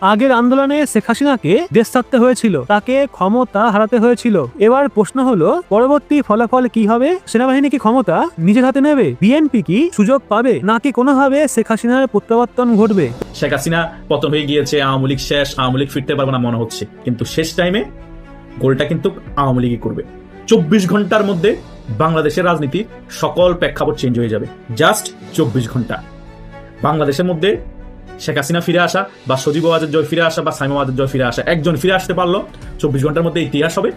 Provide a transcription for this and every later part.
আগের আন্দোলনে শেখ হাসিনাকে দেশ ছাড়তে হয়েছিল, তাকে ক্ষমতা হারাতে হয়েছিল। এবার প্রশ্ন হলো, পরবর্তী ফলাফল কি হবে? সেনাবাহিনী কি ক্ষমতা নিজের হাতে নেবে? বিএনপি কি সুযোগ পাবে? নাকি কোনোভাবে শেখ হাসিনার প্রত্যাবর্তন ঘটবে? শেখ হাসিনা পতন হয়ে গিয়েছে, আওয়ামী লীগ শেষ, আওয়ামী লীগ ফিরতে পারবে না মনে হচ্ছে। কিন্তু শেষ টাইমে গোলটা কিন্তু আওয়ামী লীগই করবে। চব্বিশ ঘণ্টার মধ্যে বাংলাদেশের রাজনীতির সকল প্রেক্ষাপট চেঞ্জ হয়ে যাবে। জাস্ট চব্বিশ ঘণ্টা। বাংলাদেশের মধ্যে শেখ হাসিনা ফিরে আসা, বা সজীব ওয়াজের জয় ফিরে আসা, বা সাইমা ওয়াজের জয় ফিরে আসা, একজন ফিরে আসতে পারল। চব্বিশ ঘণ্টার মধ্যে ইতিহাস হবে,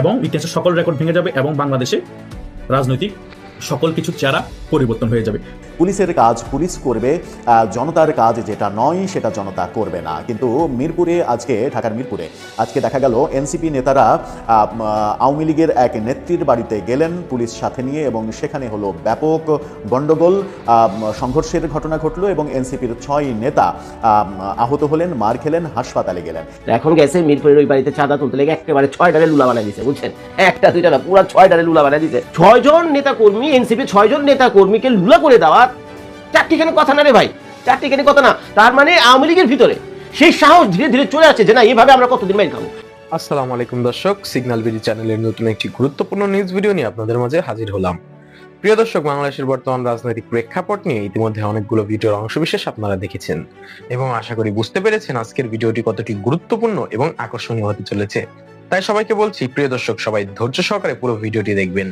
এবং ইতিহাসের সকল রেকর্ড ভেঙে যাবে, এবং বাংলাদেশে রাজনৈতিক সকল কিছু চেহারা পরিবর্তন হয়ে যাবে। পুলিশের কাজ পুলিশ করবে জনতার কাজ যেটা নয় সেটা জনতা করবে না। কিন্তু মিরপুরে আজকে ঢাকার মিরপুরে আজকে দেখা গেল এনসিপি নেতারা আওয়ামী লীগের এক নেত্রীর বাড়িতে গেলেন পুলিশ সাথে নিয়ে এবং সেখানে হলো ব্যাপক গণ্ডগোল আহ, সংঘর্ষের ঘটনা ঘটলো এবং এনসিপির ছয় নেতা আহত হলেন মার খেলেন হাসপাতালে গেলেন। এখন গেছে মিরপুরের ওই বাড়িতে চাঁদা তুলতে লেগে একেবারে ছয় ডালে লুলা বানাই দিছে বুঝছেন? একটা দুইটা না পুরো ছয় ডালে লুলা বানাই দিছে। ছয় জন নেতা কর্মী এনসিপি ছয় জন নেতা কর্মীকে লুলা করে দেওয়া চারটিখানি কথা না রে ভাই, চারটিখানি কথা না। তার মানে আওয়ামী লীগের ভিতরে সেই সাহস ধীরে ধীরে চলে আসছে যে না, এভাবে আমরা কতদিন মাইল খাব। আসসালামু আলাইকুম দর্শক, সিগন্যাল বিডি চ্যানেলের নতুন একটি গুরুত্বপূর্ণ নিউজ ভিডিও নিয়ে আপনাদের মাঝে হাজির হলাম। প্রিয় দর্শক, বাংলাদেশের বর্তমান রাজনৈতিক প্রেক্ষাপট নিয়ে ইতিমধ্যে অনেকগুলো ভিডিওর অংশবিশেষ আপনারা দেখেছেন এবং আশা করি বুঝতে পেরেছেন আজকের ভিডিওটি কতটি গুরুত্বপূর্ণ এবং আকর্ষণীয় হতে চলেছে। তাই সবাইকে বলছি, প্রিয় দর্শক, সবাই ধৈর্য সহকারে পুরো ভিডিওটি দেখবেন।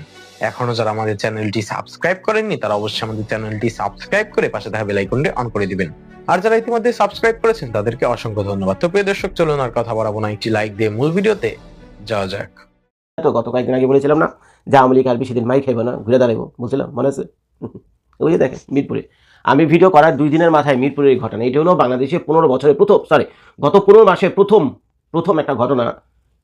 এখনও যারা আমাদের চ্যানেলটি সাবস্ক্রাইব করেননি, তারা অবশ্যই আমাদের চ্যানেলটি সাবস্ক্রাইব করে পাশে থাকা বেল আইকনটি অন করে দিবেন। আর যারা ইতিমধ্যে সাবস্ক্রাইব করেছেন, তাদেরকে অসংখ্য ধন্যবাদ। তো প্রিয় দর্শক, চলুন আর কথা বাড়াবো না। একটি লাইক দিয়ে মূল ভিডিওতে যাওয়া যাক। তো গত কয়েকদিন আগে বলেছিলাম না, যে আওয়ামী লীগ আর বেশি দিন মাই খাইবে না, ঘুরে দাঁড়াবো বলছিলাম, মনে আছে? ওই দেখেন, মিরপুরে। আমি ভিডিও করার দুই দিনের মাথায় মিরপুরের ঘটনা, এটি হলো বাংলাদেশে পনেরো বছরের প্রথম সরি গত পনেরো মাসে প্রথম প্রথম একটা ঘটনা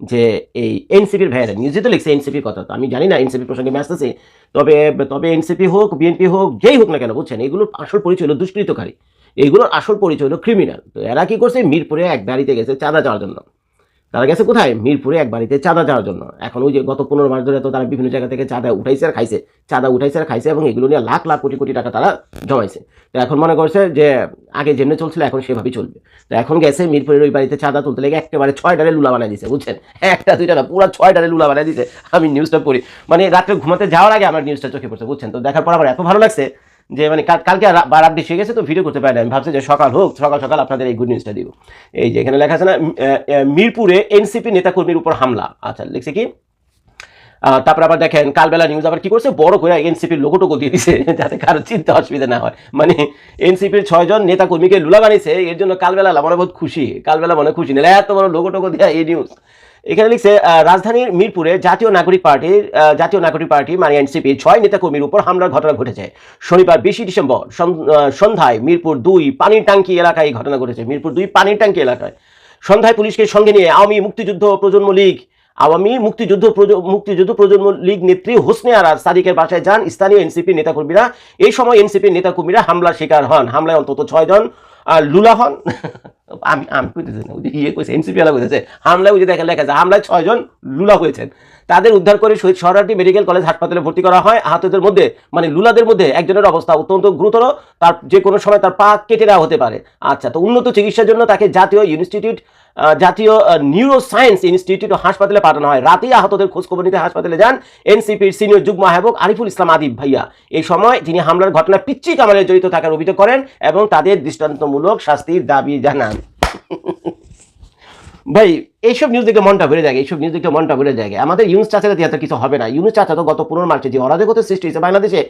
যে এই এনসিপির ভাইয়েরা নিউজে তো লিখছে এনসিপির কথা। তো আমি জানি না এনসিপি প্রসঙ্গে ব্যস্ত আছে, তবে তবে এনসিপি হোক বিএনপি হোক, যেই হোক না কেন, বুঝছেন? এগুলোর আসল পরিচয় হলো দুষ্কৃতকারী। এইগুলোর আসল পরিচয় হলো ক্রিমিনাল তো এরা কি করছে? মিরপুরে এক বাড়িতে গেছে চাঁদা চাওয়ার জন্য। তারা গেছে কোথায়? মিরপুরে এক বাড়িতে চাঁদা যাওয়ার জন্য। এখন ওই যে গত পনেরো মাস ধরে তো তারা বিভিন্ন জায়গা থেকে চাঁদা উঠাইছে আর খাইছে। চাঁদা উঠাইছে আর খাইছে এবং এগুলো নিয়ে লাখ লাখ কোটি কোটি টাকা তারা জমাইছে। তো এখন মনে করছে যে আগে যেমনি চলছিল, এখন সেভাবেই চলবে। তো এখন গেছে মিরপুরের ওই বাড়িতে চাঁদা তুলতে লেগে একেবারে ছয় ডালে লুলা বানাই দিছে, বুঝছেন? একটা দুইটা না, পুরো ছয় ডালে লুলা বানাই দিছে। আমি নিউজটা পড়ি। মানে রাত্রে ঘুমাতে যাওয়ার আগে আমার নিউজটা চোখে পড়ছে, বুঝছেন? তো দেখার পর আমার এত ভালো লাগছে যে মানে কালকে রা- বা রাত বেশি হয়ে গেছে তো ভিডিও করতে পারি না। আমি ভাবছি যে সকাল হোক, সকাল সকাল আপনাদের এই গুড নিউজটা দিব। এই যে এখানে লেখা আছে না মিরপুরে এনসিপি নেতাকর্মীর উপর হামলা। আচ্ছা লিখছে কি? তারপর আবার দেখেন, কালবেলা নিউজ আবার কি করছে? বড় করে এনসিপির লোগোটোগো দিয়ে দিছে, যাতে কারও চিন্তা অসুবিধা না হয়। মানে এনসিপির ছয়জন নেতা কর্মীকে লুলা বানিয়েছে, এর জন্য কালবেলা মনে বহুত খুশি। কালবেলা মনে খুশি নিলে এত বড় লোগোটোগো দেওয়া এই নিউজ এখানে লিখছে রাজধানীর মিরপুরে জাতীয় নাগরিক পার্টির জাতীয় নাগরিক পার্টি মানে এনসিপি ছয় নেতাকর্মীর উপর হামলার ঘটনা ঘটেছে। শনিবার বিশে ডিসেম্বর সন্ধ্যায় মিরপুর দুই পানির টাঙ্কি এলাকায় ঘটনা ঘটেছে। মিরপুর দুই পানির টাঙ্কি এলাকায়। সন্ধ্যায় পুলিশকে সঙ্গে নিয়ে আওয়ামী মুক্তিযুদ্ধ প্রজন্ম লীগ, আওয়ামী মুক্তিযুদ্ধ মুক্তিযুদ্ধ প্রজন্ম লীগ নেত্রী হোসনে আরা সাদিকের বাসায় যান। স্থানীয় এনসিপি নেতাকর্মীরা, এই সময় এনসিপি নেতাকর্মীরা হামলার শিকার হন। হামলায় অন্তত ছয়জন আহ, লুলা হন? আমি আমি কইতেছি না ওই ইয়ে হামলায় দেখেন লেখা আছে হামলায় ছয়জন লুলা হয়েছেন। তাদের উদ্ধার করে শহীদ সরাটি মেডিকেল কলেজ হাসপাতালে ভর্তি করা হয়। আহতদের মধ্যে মানে লুলাদের মধ্যে একজনের অবস্থা অত্যন্ত গুরুতর তার যে কোনো সময় তার পা কেটে দেওয়া হতে পারে। আচ্ছা তো উন্নত চিকিৎসার জন্য তাকে জাতীয় ইনস্টিটিউট জাতীয় নিউরো সায়েন্স ইনস্টিটিউট হাসপাতালে পাঠানো হয়। রাতেই আহতদের খোঁজখবর নিতে হাসপাতালে যান এনসিপির সিনিয়র যুগ্ম আহ্বায়ক আরিফুল ইসলাম আদিব ভাইয়া। এই সময় তিনি হামলার ঘটনায় পিচ্ছি কামালে জড়িত থাকার অভিযোগ করেন এবং তাদের দৃষ্টান্তমূলক শাস্তির দাবি জানান। ভাই, এইসব নিউজ দেখে মনটা ভরে যায়, এইসব নিউজ দেখে মনটা ভরে যায়। আমাদের ইউনুস চাচারা দিয়ে এত কিছু হবে না। ইউনুস চাচা তো গত পনেরো মার্চে যে অরাজকতার সৃষ্টি হয়েছে বাংলাদেশে,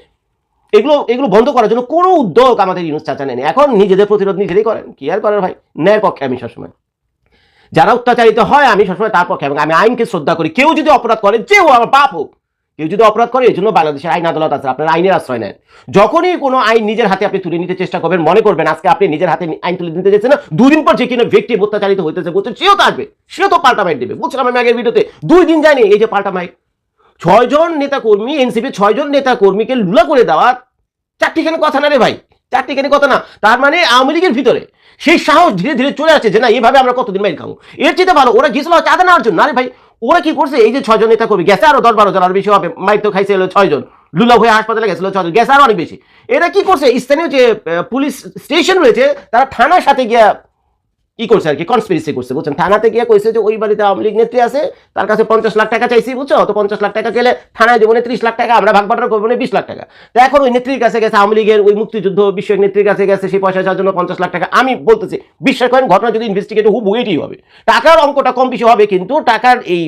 এগুলো এগুলো বন্ধ করার জন্য কোনো উদ্যোগ আমাদের ইউনুস চাচা নেন এখন নিজেদের প্রতিরোধ নিজেরাই করেন। কি আর করেন ভাই? ন্যায়ের পক্ষে আমি সবসময়। যারা অত্যাচারিত হয়, আমি সবসময় তার পক্ষে এবং আমি আইনকে শ্রদ্ধা করি। কেউ যদি অপরাধ করে, যে ও আমার পাপ হোক, কেউ যদি অপরাধ করে এই জন্য বাংলাদেশের আইন আদালত আছে, আপনার আইনের আশ্রয় নেন। যখনই কোনো আইন নিজের হাতে আপনি তুলে নিতে চেষ্টা করবেন, মনে করবেন আজকে আপনি নিজের হাতে আইন তুলে নিতে যাচ্ছেন না, দুদিন পর যে কিনা ব্যক্তি অত্যাচারিত হইতেছে বলছে সেও তো আসবে, সেও তো পাল্টা মাইক দেবে। বুঝছিলাম আমি আগের ভিডিওতে, দুই দিন যায়নি এই যে পাল্টা মাইক। ছয়জন নেতা কর্মী এনসিপি ছয়জন নেতা কর্মীকে লুলা করে দেওয়া চারটিখানি কথা না রে ভাই, চারটিখানে কথা না, তার মানে আওয়ামী লীগের ভিতরে সেই সাহস ধীরে ধীরে চলে আসছে যে না এইভাবে আমরা কতদিন মাইল খাব? এর চেয়ে ভালো, ওরা গেছিল চাঁদা নেওয়ার জন্য। আরে ভাই, ওরা কি করছে? এই যে ছয়জন নেতা করবে গেছে আরও দশ বারো জন, আরও বেশি হবে। মাইক তো খাইছে এলো ছয়জন। লুলা হয়ে হাসপাতালে গেছিল ছয়জন, গেছে আরও অনেক বেশি। এরা কি করছে? স্থানীয় যে পুলিশ স্টেশন রয়েছে, তারা থানার সাথে গিয়া কি করছে আর কি? কনস্পিরেসি করছে, বুঝছেন? থানাতে গিয়ে কইছে যে ওই বাড়িতে আওয়ামী লীগ নেত্রী আছে, তার কাছে পঞ্চাশ লাখ টাকা চাইছি, বুঝছ? তো পঞ্চাশ লাখ টাকা গেলে থানায় দেবো, ত্রিশ লাখ টাকা, আমরা ভাগ বাটোয়ারা করব বিশ লাখ টাকা। তো এখন ওই নেত্রীর কাছে গেছে, আওয়ামী লীগের ওই মুক্তিযুদ্ধ বিষয়ক নেত্রীর কাছে গেছে, সেই পয়সা চাওয়ার জন্য পঞ্চাশ লাখ টাকা। আমি বলতেছি, বিশ্বাস করেন, ঘটনা যদি ইনভেস্টিগেট হুবু এটাই হবে। টাকার অঙ্কটা কম বেশি হবে, কিন্তু টাকার এই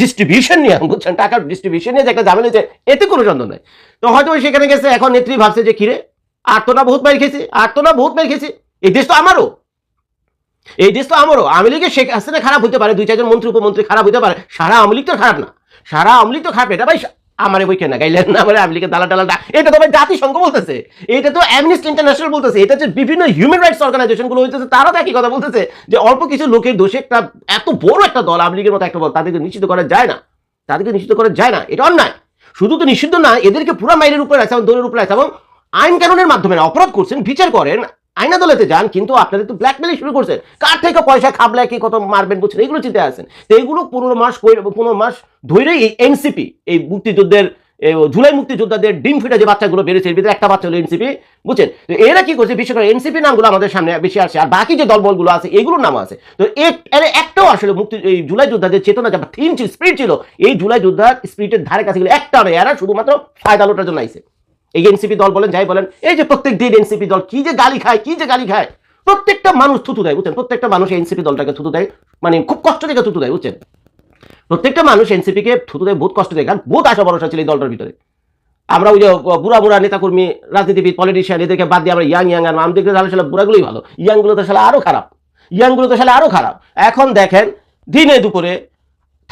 ডিস্ট্রিবিউশন নিয়ে, বুঝছেন? টাকার ডিস্ট্রিবিউশন নিয়ে যে একটা হয়েছে, এতে কোনো সন্দেহ নাই। তো হয়তো সেখানে গেছে, এখন নেত্রী ভাবছে যে, কিরে, আর তো না বহুত মার খেয়েছি, আর তো না বহুত মার খেয়েছি, এই দেশ তো আমারও। এই দেশ তো আমারও। আওয়ামী লীগের শেখ হাসিনা খারাপ হতে পারে, দুই চারজন মন্ত্রী, উপমন্ত্রী খারাপ হতে পারে। সারা আওয়ামী লীগ তো খারাপ না। সারা আওয়ামী লীগ তো খারাপ, এটা ভাই আমার বই কেনা গাইলেন না মানে আওয়ামী লীগের দালা টালা এটা তো ভাই জাতিসংঘ বলতেছে। এটা তো অ্যামনিস্ট ইন্টারন্যাশনাল বলতেছে। এটা যে বিভিন্ন হিউম্যান রাইটস অর্গানাইজেশনগুলো হইতেছে, তারাও তো একই কথা বলতেছে যে অল্প কিছু লোকের দোষে একটা, এত বড় একটা দল আওয়ামী লীগের মতো একটা দল তাদেরকে নিশ্চিত করা যায় না। তাদেরকে নিশ্চিত করা যায় না। এটা অন্যায়। শুধু তো নিষিদ্ধ না, এদেরকে পুরো মাইলের উপরে আছে এবং দলের উপরে আছে এবং আইন কানুনের মাধ্যমে অপরাধ করছেন, বিচার করেন আইন আদালতে যান কিন্তু আপনাদের তো ব্ল্যাকমেলিং শুরু করছেন। কার থেকে পয়সা খাবলে কি কত মারবেন বুঝছেন এগুলো চিন্তা আছেন। তো এগুলো পনেরো মাস পনেরো মাস ধরে এই এনসিপি এই মুক্তিযুদ্ধের এ, জুলাই মুক্তিযোদ্ধাদের ডিম ফিটা যে বাচ্চাগুলো বেড়েছে এর ভিতরে একটা বাচ্চা হলো এনসিপি বুঝছেন? তো এরা কি করছে বিশেষ করে এনসিপি নামগুলো আমাদের সামনে বেশি আসছে আর বাকি যে দলবলগুলো আছে এগুলোর নাম আছে। তো এর একটাও আসলে মুক্তি এই জুলাই যোদ্ধাদের চেতনা যে থিম ছিল স্পিরিট ছিল এই জুলাই যোদ্ধার স্পিরিটের ধারে কাছে গেলে একটা এরা শুধুমাত্র ফায়দা লোটার জন্য আইছে। এই এনসিপি দল বলেন, যাই বলেন, এই যে প্রত্যেক দিন এনসিপি দল কি যে গালি খায়, কি যে গালি খায়, প্রত্যেকটা মানুষ থুতু দেয়, বুঝছেন? প্রত্যেকটা মানুষ এনসিপি দলটাকে থুতু দেয় মানে খুব কষ্ট থেকে থুতু দেয়, বুঝছেন? প্রত্যেকটা মানুষ এনসিপি কে থুতু দেয়, বহুত কষ্ট দেয়, কারণ বহুত আশা ভরসা ছিল এই দলটার ভিতরে। আমরা ওই যে বুড়া বুড়া নেতাকর্মী, রাজনীতিবিদ পলিটিশিয়ান এদেরকে বাদ দিয়ে আমরা ইয়াং ইয়াং, আর আমাদেরকে তাহলে সালে বুড়াগুলোই ভালো। ইয়াংগুলো তো সালে আরও খারাপ। ইয়াংগুলো তো সালে আরও খারাপ। এখন দেখেন, দিনে দুপুরে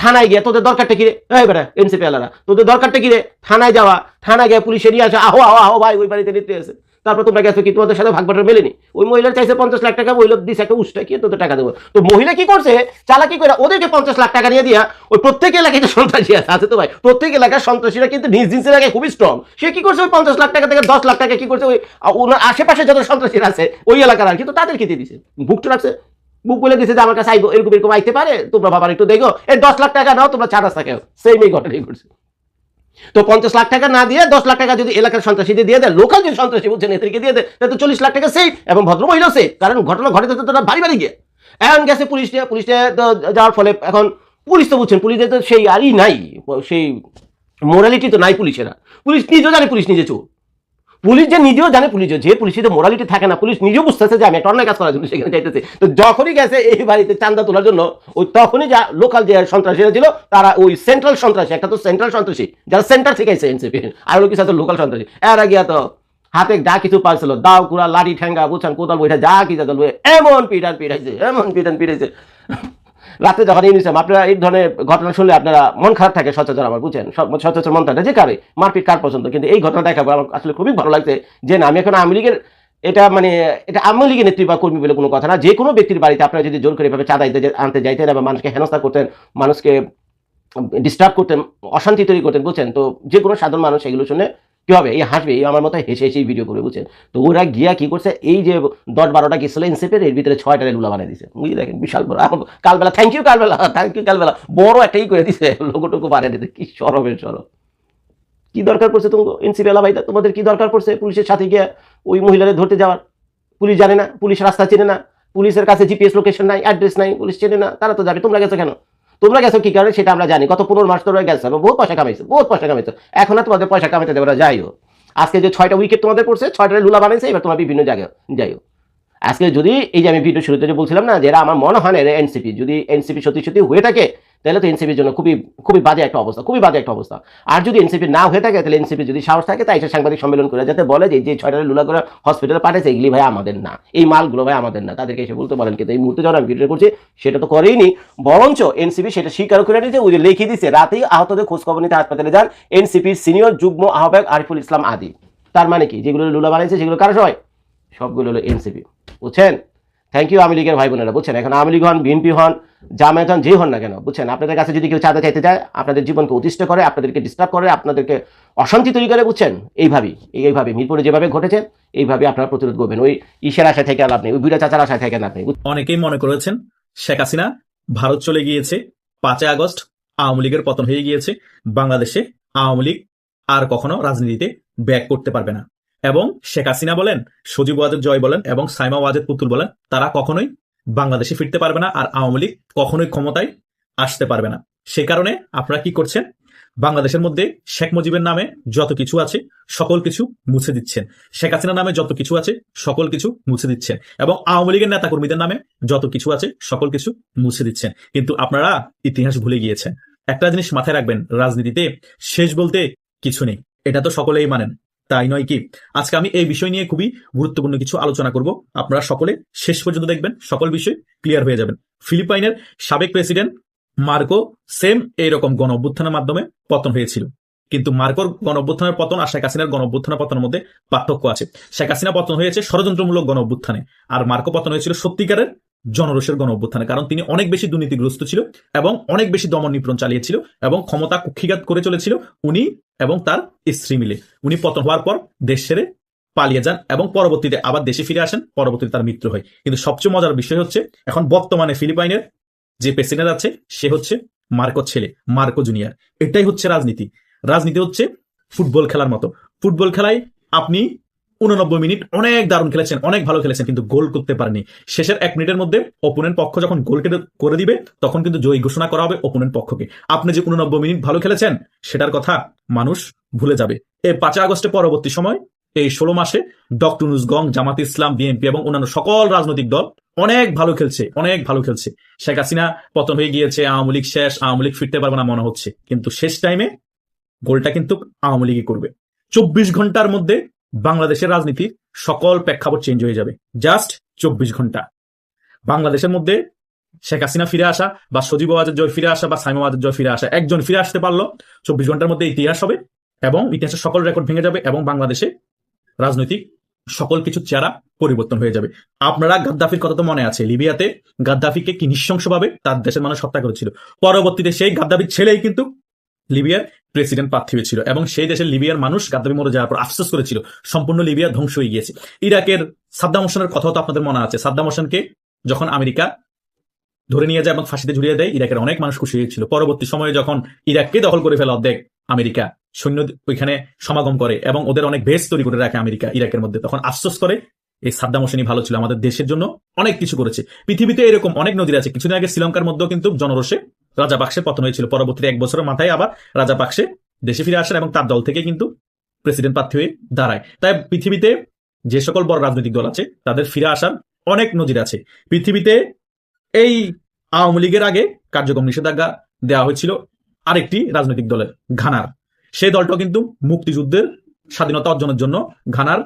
থানায় গিয়ে তোদের দরকারটা কিরে এই বেটা, এনসিপি আলারা তোদের দরকারটা কিরে থানায় যাওয়া, থানায় গিয়ে পুলিশের নিয়ে আসে। আহো আহো আহো, ভাই, ওই বাড়িতে নিতে আছে। তারপর তোমরা গেছো কি? তোমাদের সাথে ভাগ বাটার মেলেনি ওই মহিলার চাইছে পঞ্চাশ লাখ টাকা মহিলা দিছে একটা উষ্টা। কি তোদের টাকা দেবো? তো মহিলা কি করছে? চালাকি করে ওদেরকে পঞ্চাশ লাখ টাকা নিয়ে দিয়া ওই প্রত্যেক এলাকায় যে সন্ত্রাসী আছে আছে তো ভাই? প্রত্যেক এলাকার সন্ত্রাসীরা কিন্তু নিজ নিজ এলাকায় খুবই স্ট্রং সে কি করছে ওই পঞ্চাশ লাখ টাকা থেকে দশ লাখ টাকা কি করছে? ওই ওনার আশেপাশে যত সন্ত্রাসীরা আছে, ওই এলাকার আর কিন্তু তাদেরকে দিয়ে দিছে। বুকটা রাখছে। বুক বলে দিছে যে আমার কাছে আইবো, এরকম এরকম আইতে পারে? তোমরা বাবার একটু দেখো এই দশ লাখ টাকা নাও, তোমরা রাস্তা খেও সেম এই ঘটনাই ঘটছে। তো পঞ্চাশ লাখ টাকা না দিয়ে দশ লাখ টাকা যদি এলাকার সন্ত্রাসীদের দিয়ে দেয়, লোকাল যে সন্ত্রাসী বুঝছেন এদেরকে দিয়ে দেয় তো চল্লিশ লাখ টাকা সেফ এবং ভদ্র মহিলা সেফ কারণ ঘটনা ঘটে তো তারা বাড়ি বাড়ি গিয়ে। এখন গেছে পুলিশ দিয়ে পুলিশ দিয়ে তো যাওয়ার ফলে এখন পুলিশ তো বুঝছেন পুলিশের তো সেই আরই নাই, সেই মোরালিটি তো নাই পুলিশেরা পুলিশ নিজেও জানে পুলিশ নিজে চোর। পুলিশ যে নিজেও জানে পুলিশ, যে পুলিশের মোরালিটি থাকে না, পুলিশ নিজেও বুঝতেছে যে আমি একটা অন্যায় কাজ করার জন্য সেখানে যাইতেছে। তো যখনই গেছে এই বাড়িতে চান্দা তোলার জন্য, ওই তখনই যা লোকাল যে সন্ত্রাসীরা ছিল, তারা ওই সেন্ট্রাল সন্ত্রাসী, একটা তো সেন্ট্রাল সন্ত্রাসী, যারা সেন্টার থেকে এসে এনসিপি আর হলো কিছু লোকাল সন্ত্রাসী, এর আগে তো হাতে যা কিছু পারছিল দাও, কুড়া, লাঠি, ঠেঙ্গা বুঝছেন কোদাল বইটা যা কি যা চলবে এমন পিটান পিটাইছে, এমন পিটান পিটাইছে। রাতে যখন নিয়েছিলাম আপনারা এই ধরনের ঘটনা শুনলে আপনারা মন খারাপ থাকে সচরাচর আমার সব- সচরাচর মন যে কারে মারপিট কার পছন্দ? কিন্তু এই ঘটনা দেখাবো, আমার আসলে খুবই ভালো লাগছে যে না, আমি এখন আওয়ামী লীগের এটা মানে এটা আওয়ামী লীগের নেত্রী বা কর্মী বলে কোনো কথা না, যে কোনো ব্যক্তির বাড়িতে আপনারা যদি জোর করে এভাবে চাঁদা আনতে যাইতেন এবং মানুষকে হেনস্থা করতেন, মানুষকে ডিস্টার্ব করতেন, অশান্তি তৈরি করতেন, বুঝছেন? তো যে কোনো সাধারণ মানুষ এগুলো শুনে কি হবে? এই হাসবে, এই আমার মতো হেসে হেসেই ভিডিও করবে, বুঝছেন? তো ওরা গিয়া কি করছে? এই যে দশ বারোটা গেছিল ইনসেপের এর ভিতরে ছয়টা লুলা বানিয়ে দিছে। বুঝলি? দেখেন, বিশাল বড়। আম- Kalbela thank you Kalbela thank you Kalbela. বড় একটাই করে দিছে, লোকটুকু বানিয়ে দিতে। কি সরবের সরব কি দরকার পড়ছে তোমাকে? এনসিপি ভাইটা তোমাদের কি দরকার পড়ছে পুলিশের সাথে গিয়ে ওই মহিলাদের ধরতে যাওয়ার? পুলিশ জানে না, পুলিশ রাস্তা চেনে না, পুলিশের কাছে জিপিএস লোকেশন নাই অ্যাড্রেস নাই, পুলিশ চেনে না, তারা তো যাবে, তোমরা গেছো কেন? তোমরা গেছো কি কারণে? সেটা আমরা জানি। গত পনেরো মাস তোমরা গেছো বহু পয়সা কামাইছো বহু পয়সা কামাইছো। এখন তোমাদের পয়সা কামাইতে দেবে না হোক। আজকে যে ছয়টা উইকেট তোমাদের পড়ছে ছয়টা লুলা বানিয়েছে এবার তোমরা বিভিন্ন জায়গায় যাই হোক। আজকে যদি এই যে আমি ভিডিও শুরুতে যে বলছিলাম না, যে আমার মনে হয় না এনসিপি যদি এনসিপি সত্যি সত্যি হয়ে থাকে তাহলে তো এনসিপির জন্য খুবই খুবই বাজে একটা অবস্থা, খুবই বাজে একটা অবস্থা। আর যদি এনসিপি না হয়ে থাকে, তাহলে এনসিপি যদি সাহস থাকে, তাই এসে সাংবাদিক সম্মেলন করে যাতে বলে যে যে ছয়টা লুলা করে হসপিটালে পাঠাইছে, এগুলি ভাই আমাদের না। এই মালগুলো ভাই আমাদের না। তাদেরকে এসে বলতে পারেন কিন্তু এই মুহূর্তে যখন আমি ভিডিও করছি, সেটা তো করেইনি। বরঞ্চ এনসিপি সেটা স্বীকার করে নিয়েছে, ওই যে লিখে দিচ্ছে রাতেই আহতদের খোঁজখবর নিতে হাসপাতালে যান। এনসিপির সিনিয়র যুগ্ম আহ্বায়ক আরিফুল ইসলাম আদি। তার মানে কি? যেগুলো লুলা বানাইছে, সেগুলো কারও সবাই? সবগুলো হলো এনসিপি। বুঝছেন? থ্যাংক ইউ আওয়ামী লীগের ভাই বোনেরা, বুঝছেন? এখন আওয়ামী লীগ হন বিএনপি হন, জামায়াত হন, যে হন না কেন, বুঝছেন? আপনাদের কাছে যদি কেউ চাঁদা চাইতে যায় আপনাদের জীবনকে অতিষ্ঠ করে, আপনাদেরকে ডিস্টার্ব করে, আপনাদেরকে অশান্তি তৈরি করে, বুঝছেন? এইভাবেই এইভাবে মিরপুরে যেভাবে ঘটেছে এইভাবে আপনারা প্রতিরোধ করবেন। ওই ঈশের আশায় থেকে লাভ নেই, ওই বুড়া চাচার আশায় থেকে লাভ নেই অনেকেই মনে করেছেন, শেখ হাসিনা ভারত চলে গিয়েছে পাঁচই আগস্ট, আওয়ামী লীগের পতন হয়ে গিয়েছে, বাংলাদেশে আওয়ামী লীগ আর কখনো রাজনীতিতে ব্যাক করতে পারবে না। এবং শেখ হাসিনা বলেন, সজীব ওয়াজেদ জয় বলেন এবং সাইমা ওয়াজেদ পুতুল বলেন, তারা কখনোই বাংলাদেশে ফিরতে পারবে না আর আওয়ামী লীগ কখনোই ক্ষমতায় আসতে পারবে না। সে কারণে আপনারা কি করছেন? বাংলাদেশের মধ্যে শেখ মুজিবের নামে যত কিছু আছে, সকল কিছু মুছে দিচ্ছেন। শেখ হাসিনার নামে যত কিছু আছে, সকল কিছু মুছে দিচ্ছেন। এবং আওয়ামী লীগের নেতা কর্মীদের নামে যত কিছু আছে, সকল কিছু মুছে দিচ্ছেন। কিন্তু আপনারা ইতিহাস ভুলে গিয়েছেন। একটা জিনিস মাথায় রাখবেন, রাজনীতিতে শেষ বলতে কিছু নেই। এটা তো সকলেই মানেন। তাই নয় কি? আজকে আমি এই বিষয় নিয়ে খুবই গুরুত্বপূর্ণ কিছু আলোচনা করব। আপনারা সকলে শেষ পর্যন্ত দেখবেন, সকল বিষয় ক্লিয়ার হয়ে যাবেন। ফিলিপাইনের সাবেক প্রেসিডেন্ট মার্কো সেম এইরকম গণ অভ্যুত্থানের মাধ্যমে পতন হয়েছিল। কিন্তু মার্কোর গণ অভ্যুত্থানের পতন আর শেখ হাসিনার গণ অভ্যুত্থানের পতনের মধ্যে পার্থক্য আছে। শেখ হাসিনা পতন হয়েছে ষড়যন্ত্রমূলক গণ অভ্যুত্থানে আর মার্কো পতন হয়েছিল সত্যিকারের জনরোষের গণ অভ্যুত্থানে কারণ তিনি অনেক বেশি দুর্নীতিগ্রস্ত ছিল এবং অনেক বেশি দমন নিপীড়ন চালিয়েছিল এবং ক্ষমতা কুক্ষিঘাত করে চলেছিল উনি এবং তার স্ত্রী মিলে। উনি পতন হওয়ার পর দেশ ছেড়ে পালিয়ে যান এবং পরবর্তীতে আবার দেশে ফিরে আসেন, পরবর্তীতে তার মৃত্যু হয়। কিন্তু সবচেয়ে মজার বিষয় হচ্ছে, এখন বর্তমানে ফিলিপাইনের যে প্রেসিডেন্ট আছে, সে হচ্ছে মার্কো ছেলে, মার্কো জুনিয়র। এটাই হচ্ছে রাজনীতি। রাজনীতি হচ্ছে ফুটবল খেলার মতো। ফুটবল খেলায় আপনি উননব্বই মিনিট অনেক দারুণ খেলেছেন, অনেক ভালো খেলেছেন, কিন্তু গোল করতে পারেনি। শেষের এক মিনিটের মধ্যে ওপোনেন্ট পক্ষ যখন গোল করে দিবে, তখন কিন্তু জয়ী ঘোষণা করা হবে ওপোনেন্ট পক্ষকে। আপনি যে উননব্বই মিনিট ভালো খেলেছেন, সেটার কথা মানুষ ভুলে যাবে। এই পাঁচই আগস্টের পরবর্তী সময়, এই ষোলো মাসে ডক্টর নুসগং জামাত ইসলাম, বিএনপি এবং অন্যান্য সকল রাজনৈতিক দল অনেক ভালো খেলছে, অনেক ভালো খেলছে। শেখ হাসিনা পতন হয়ে গিয়েছে, আওয়ামী লীগ শেষ, আওয়ামী লীগ ফিরতে পারবে না মনে হচ্ছে। কিন্তু শেষ টাইমে গোলটা কিন্তু আওয়ামী লীগই করবে। চব্বিশ ঘণ্টার মধ্যে বাংলাদেশের রাজনীতির সকল প্রেক্ষাপট চেঞ্জ হয়ে যাবে। জাস্ট চব্বিশ ঘণ্টা। বাংলাদেশের মধ্যে শেখ হাসিনা ফিরে আসা বা সজীব ওয়াজের জয় ফিরে আসা বা সাইমা ওয়াজের জয় ফিরে আসা, একজন ফিরে আসতে পারল, চব্বিশ ঘণ্টার মধ্যে ইতিহাস হবে এবং ইতিহাসের সকল রেকর্ড ভেঙে যাবে এবং বাংলাদেশে রাজনৈতিক সকল কিছু চেহারা পরিবর্তন হয়ে যাবে। আপনারা গাদ্দাফির কথা তো মনে আছে, লিবিয়াতে গাদ্দাফিকে কি নৃশংসভাবে তার দেশের মানুষ হত্যা করেছিল। পরবর্তীতে সেই গাদ্দাফির ছেলেই কিন্তু লিবিয়ার প্রেসিডেন্ট প্রার্থী হয়েছিল এবং সেই দেশের লিবিয়ার মানুষ গাদ্দাফি মরে যাওয়ার পর আফসোস করেছিল। সম্পূর্ণ লিবিয়া ধ্বংস হয়ে গিয়েছে। ইরাকের সাদ্দাম হোসেনের কথাও তো আপনাদের মনে আছে। সাদ্দাম হোসেনকে যখন আমেরিকা ধরে নিয়ে যায় এবং ফাঁসিতে ঝুলিয়ে দেয়, ইরাকের অনেক মানুষ খুশি হয়েছিল। পরবর্তী সময়ে যখন ইরাককে দখল করে ফেলা অর্ধেক আমেরিকা সৈন্য ওইখানে সমাগম করে এবং ওদের অনেক বেস তৈরি করে রাখে আমেরিকা ইরাকের মধ্যে, তখন আফসোস করে এই সাদ্দাম হোসেনই ভালো ছিল। আমাদের দেশের জন্য অনেক কিছু করেছে। পৃথিবীতে এরকম অনেক নদীর আছে। কিছুদিন আগে শ্রীলঙ্কার মধ্যেও কিন্তু জনরোষে রাজা বাক্সে পতন হয়েছিল। পরবর্তীতে এক বছরের মাথায় আবার রাজা বাক্সে দেশে ফিরে আসেন এবং তার দল থেকে কিন্তু প্রেসিডেন্ট প্রার্থী হয়ে দাঁড়ায়। তাই পৃথিবীতে যে সকল বড় রাজনৈতিক দল আছে, তাদের ফিরে আসার অনেক নজির আছে। পৃথিবীতে এই আওয়ামী লীগের আগে কার্যক্রম নিষেধাজ্ঞা দেওয়া হয়েছিল আরেকটি রাজনৈতিক দলের ঘানার। সেই দলটাও কিন্তু মুক্তিযুদ্ধের স্বাধীনতা অর্জনের জন্য ঘানার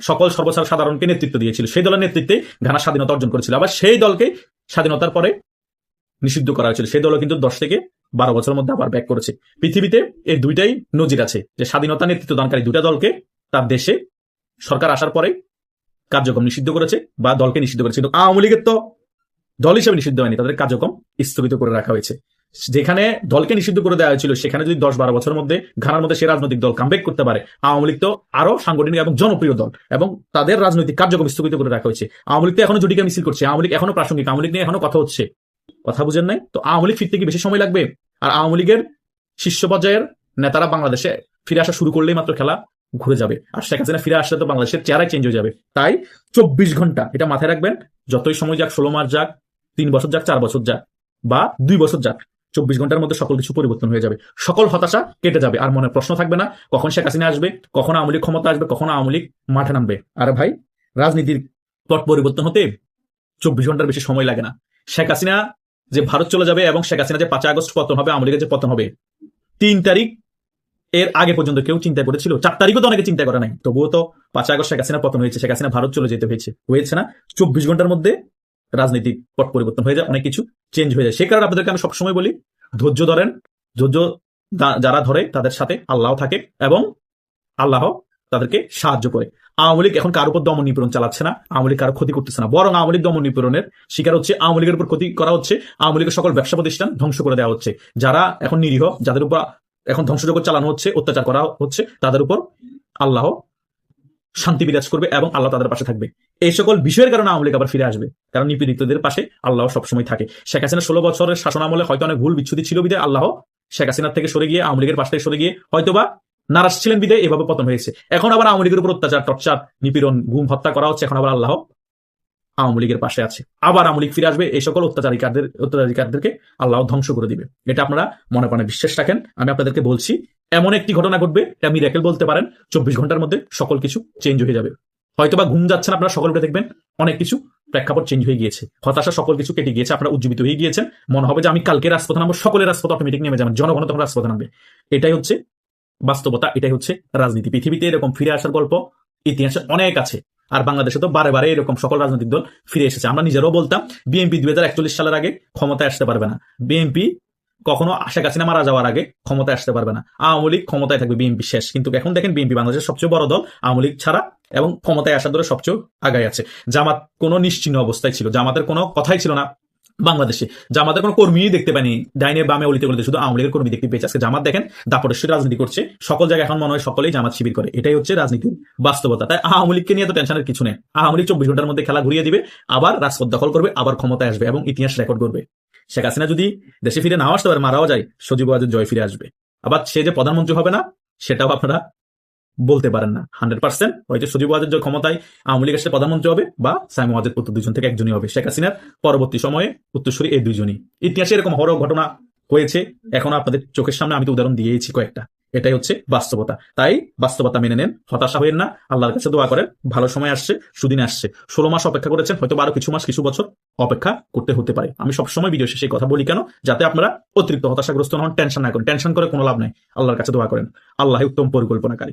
সকল সর্বসার সাধারণকে নেতৃত্ব দিয়েছিল। সেই দলের নেতৃত্বে ঘানা স্বাধীনতা অর্জন করেছিল। আবার সেই দলকে স্বাধীনতার পরে নিষিদ্ধ করা হয়েছিল। সেই দলও কিন্তু দশ থেকে বারো বছরের মধ্যে আবার ব্যাক করেছে। পৃথিবীতে এই দুইটাই নজির আছে যে স্বাধীনতা নেতৃত্ব দানকারী দুইটা দলকে তার দেশে সরকার আসার পরে কার্যক্রম নিষিদ্ধ করেছে বা দলকে নিষিদ্ধ করেছে। কিন্তু আওয়ামী লীগের তো দল হিসেবে নিষিদ্ধ হয়নি, তাদের কার্যক্রম স্থগিত করে রাখা হয়েছে। যেখানে দলকে নিষিদ্ধ করে দেওয়া হয়েছিল, সেখানে যদি দশ বারো বছরের মধ্যে ঘানার মধ্যে সে রাজনৈতিক দল কামব্যাক করতে পারে, আওয়ামী লীগ তো আরও সাংগঠনিক এবং জনপ্রিয় দল এবং তাদের রাজনৈতিক কার্যক্রম স্থগিত করে রাখা হয়েছে। আওয়ামী লীগ তো এখনও জুটিকা মিছিল করছে, আওয়ামী লীগ এখনও প্রাসঙ্গিক, আওয়ামী লীগ নিয়ে এখনও কথা হচ্ছে। কথা বুঝেন নাই? তো আওয়ামী লীগ ফিরতে কি বেশি সময় লাগবে? আর আওয়ামী লীগের শীর্ষ পর্যায়ের নেতারা বাংলাদেশে ফিরে আসা শুরু করলেই মাত্র খেলা ঘুরে যাবে। আর শেখ হাসিনা ফিরে আসলে তো বাংলাদেশের চেহারাই চেঞ্জ হয়ে যাবে। তাই চব্বিশ ঘণ্টা এটা মাথায় রাখবেন, যতই সময় যাক, ষোলো মাস যাক, তিন বছর যাক, চার বছর যাক, বা দুই বছর যাক, চব্বিশ ঘণ্টার মধ্যে সকল কিছু পরিবর্তন হয়ে যাবে। সকল হতাশা কেটে যাবে, আর মনে প্রশ্ন থাকবে না, কখন শেখ হাসিনা আসবে, কখন আওয়ামী লীগ ক্ষমতা আসবে, কখন আওয়ামী লীগ মাঠে নামবে। আর ভাই, রাজনীতির পট পরিবর্তন হতে চব্বিশ ঘণ্টার বেশি সময় লাগে না। শেখ হাসিনা যে ভারত চলে যাবে এবং শেখ হাসিনা যে পাঁচ আগস্ট পতন হবে, আওয়ামী লীগের যে পতন হবে, তিন তারিখ এর আগে পর্যন্ত কেউ চিন্তা করেছিল। চার তারিখও তো অনেকে চিন্তা করে নাই। তবুও তো পাঁচ আগস্ট শেখ হাসিনা পতন হয়েছে। শেখ হাসিনা ভারত চলে যেতে হয়েছে। হয়েছে না। চব্বিশ ঘণ্টার মধ্যে রাজনৈতিক পট পরিবর্তন হয়ে যায়, অনেক কিছু চেঞ্জ হয়ে যায়। সে কারণে আপনাদেরকে আমি সবসময় বলি, ধৈর্য ধরেন। ধৈর্য যারা ধরে তাদের সাথে আল্লাহ থাকে এবং আল্লাহ তাদেরকে সাহায্য করে। আওয়ামী লীগ এখন কারোর উপর দমন নিপীড়ন চালাচ্ছে না, আওয়ামী লীগ কারও ক্ষতি করতেছে না। বরং আওয়ামী লীগ দমন নিপীড়নের শিকার হচ্ছে, আওয়ামী লীগের উপর ক্ষতি করা হচ্ছে, আওয়ামী লীগের সকল ব্যবসা প্রতিষ্ঠান ধ্বংস করে দেওয়া হচ্ছে। যারা এখন নিরীহ, যাদের উপর এখন ধ্বংসজগৎ চালানো হচ্ছে, অত্যাচার করা হচ্ছে, তাদের উপর আল্লাহ শান্তি বিরাজ করবে এবং আল্লাহ তাদের পাশে থাকবে। এই সকল বিষয়ের কারণে আওয়ামী লীগ আবার ফিরে আসবে, কারণ নিপীড়িতদের পাশে আল্লাহ সবসময় থাকে। শেখ হাসিনা ষোলো বছরের শাসন আমলে হয়তো অনেক ভুল বিচ্ছুতি ছিল বিদায় আল্লাহ শেখ হাসিনার থেকে সরে গিয়ে, আওয়ামী লীগের পাশ থেকে সরে গিয়ে হয়তোবা নারাজ ছিলেন বিদায়, এভাবে পতন হয়েছে। এখন আবার আওয়ামী লীগের উপর অত্যাচার, টর্চার, নিপীড়ন, ঘুম হত্যা করা হচ্ছে, এখন আবার আল্লাহ আওয়ামী লীগের পাশে আছে। আবার আওয়ামী লীগ ফিরে আসবে, এই সকল অত্যাচারিকারদের, অত্যাচারিকারদেরকে আল্লাহ ধ্বংস করে দিবে। এটা আপনারা মনে প্রাণে বিশ্বাস রাখেন। আমি আপনাদেরকে বলছি, এমন একটি ঘটনা ঘটবে, এটা আমি মিরাকেল বলতে পারেন, চব্বিশ ঘণ্টার মধ্যে সকল কিছু চেঞ্জ হয়ে যাবে। হয়তোবা ঘুম যাচ্ছেন আপনারা সকল উঠে দেখবেন, অনেক কিছু প্রেক্ষাপট চেঞ্জ হয়ে গিয়েছে। হতাশা সকল কিছু কেটে গিয়েছে, আপনারা উজ্জীবিত হয়ে গিয়েছেন। মনে হবে যে আমি কালকে রাজপথে নামবো সকলের রাজপথ অটোমেটিক নেমে যাবেন জনগণ তখন রাজপথে নামবে। এটাই হচ্ছে বাস্তবতা, এটাই হচ্ছে রাজনীতি। পৃথিবীতে এরকম ফিরে আসার গল্প ইতিহাসে অনেক আছে, আর বাংলাদেশে তো বারে বারে এরকম সকল রাজনৈতিক দল ফিরে এসেছে। আমরা নিজেরাও বলতাম, বিএনপি দুই সালের আগে ক্ষমতায় আসতে পারবে না। বিএনপি কখনো শেখ হাসিনা মারা যাওয়ার আগে ক্ষমতায় আসতে পারবে না। আওয়ামী লীগ ক্ষমতায় থাকবে বিএনপি শেষ। কিন্তু এখন দেখেন বিএনপি বাংলাদেশের সবচেয়ে বড় দল আওয়ামী লীগ ছাড়া এবং ক্ষমতায় আসার ধরে সবচেয়ে আগায় আছে। জামাত কোনো নিশ্চিন্ন অবস্থায় ছিল, জামাতের কোনো কথাই ছিল না। বাংলাদেশে। জামাতের কোনো কর্মীই দেখতে পাইনি ডাইনে বামে অলিতে গলিতে শুধু আওয়ামী লীগের কর্মী দেখতে পেয়েছে। আজকে জামাত দেখেন দাপটেশ্বরী রাজনীতি করছে। সকল জায়গায় এখন মনে হয় সকলেই জামাত শিবির করে। এটাই হচ্ছে রাজনীতির বাস্তবতা। তাই আওয়ামী লীগকে নিয়ে তো টেনশনের কিছু নেই। আওয়ামী লীগ চব্বিশ ঘণ্টার মধ্যে খেলা ঘুরিয়ে দিবে, আবার রাজপথ দখল করবে, আবার ক্ষমতায় আসবে এবং ইতিহাস রেকর্ড করবে শেখ হাসিনা যদি দেশে ফিরে নাও আসতে পারে, মারাও যায়, সজীব ওয়াজের জয় ফিরে আসবে। আবার সে যে প্রধানমন্ত্রী হবে না, সেটাও আপনারা বলতে পারেন না। হান্ড্রেড পার্সেন্ট হয়তো সজীব ওয়াজের যে ক্ষমতায় আওয়ামী লীগের প্রধানমন্ত্রী হবে বা সাইম ওয়াজের পুত্র দুজন থেকে একজনই হবে। শেখ হাসিনার পরবর্তী সময়ে উত্তরসূরি এই দুইজনই। ইতিহাসে এরকম হর ঘটনা হয়েছে। এখন আপনাদের চোখের সামনে আমি তো উদাহরণ দিয়েছি কয়েকটা। এটাই হচ্ছে বাস্তবতা। তাই বাস্তবতা মেনে নেন, হতাশা হবেন না। আল্লাহর কাছে দোয়া করেন, ভালো সময় আসছে, সুদিন আসছে। ষোলো মাস অপেক্ষা করেছেন, হয়তো আরও কিছু মাস, কিছু বছর অপেক্ষা করতে হতে পারে। আমি সবসময় ভিডিও শেষে কথা বলি কেন? যাতে আপনারা অতিরিক্ত হতাশাগ্রস্ত হন, টেনশন না করেন। টেনশন করে কোনো লাভ নাই। আল্লাহর কাছে দোয়া করেন। আল্লাহ উত্তম পরিকল্পনাকারী।